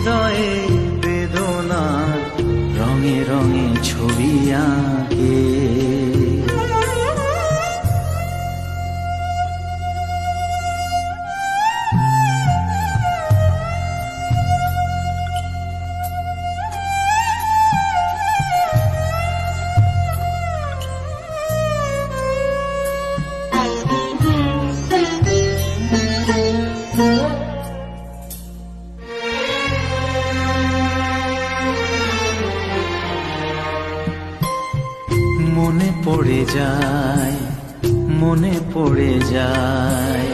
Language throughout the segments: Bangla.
হৃদয়ে বেদনা রঙে রঙে ছবি আঁকে। মনে পড়ে যায়, মনে পড়ে যায়।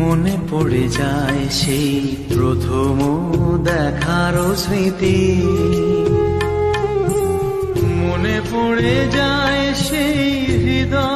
মনে পড়ে যায় সেই প্রথম দেখার স্মৃতি। মনে পড়ে যায় সেই হৃদয়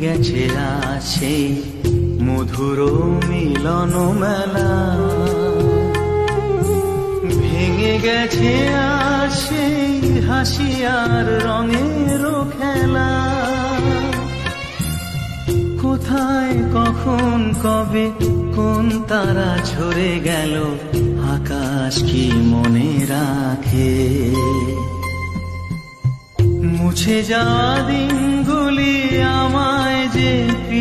গেছে আছে মধুর মিলন মেলা। ভেঙে গেছে আজ সেই হাসি আর রঙের খেলা। কোথায়, কখন, কবে, কোন তারা ঝরে গেল, আকাশ কি মনে রাখে? মুছে যাওয়া যে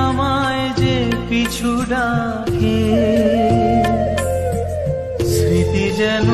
আমায় যে পিছু ডাকে স্মৃতি যেন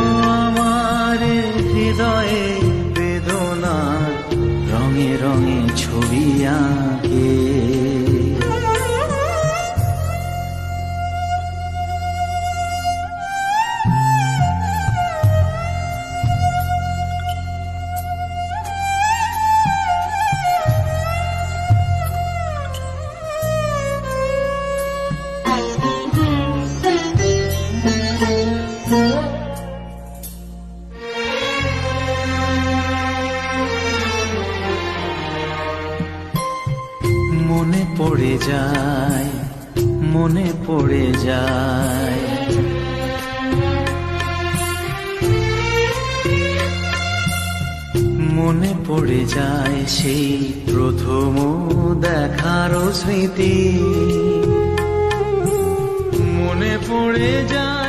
যায় মনে পড়ে যায়। মনে পড়ে যায় সেই প্রথম দেখার স্মৃতি। মনে পড়ে যায়